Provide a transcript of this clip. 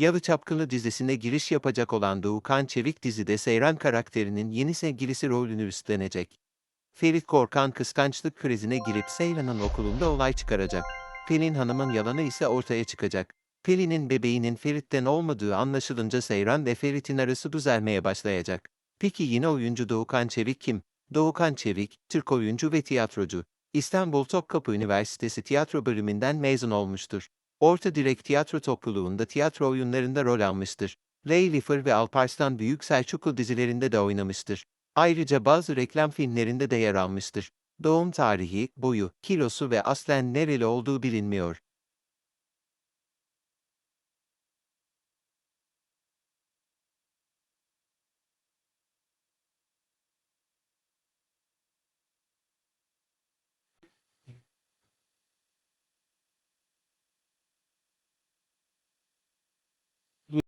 Yalı Çapkını dizisine giriş yapacak olan Doğukan Çevik dizide Seyran karakterinin yeni sevgilisi rolünü üstlenecek. Ferit Korkan kıskançlık krizine girip Seyran'ın okulunda olay çıkaracak. Pelin Hanım'ın yalanı ise ortaya çıkacak. Pelin'in bebeğinin Ferit'ten olmadığı anlaşılınca Seyran ve Ferit'in arası düzelmeye başlayacak. Peki yine oyuncu Doğukan Çevik kim? Doğukan Çevik, Türk oyuncu ve tiyatrocu. İstanbul Topkapı Üniversitesi tiyatro bölümünden mezun olmuştur. Orta Direk Tiyatro Topluluğu'nda tiyatro oyunlarında rol almıştır. Leylifer ve Alparslan Büyük Selçuklu dizilerinde de oynamıştır. Ayrıca bazı reklam filmlerinde de yer almıştır. Doğum tarihi, boyu, kilosu ve aslen nereli olduğu bilinmiyor.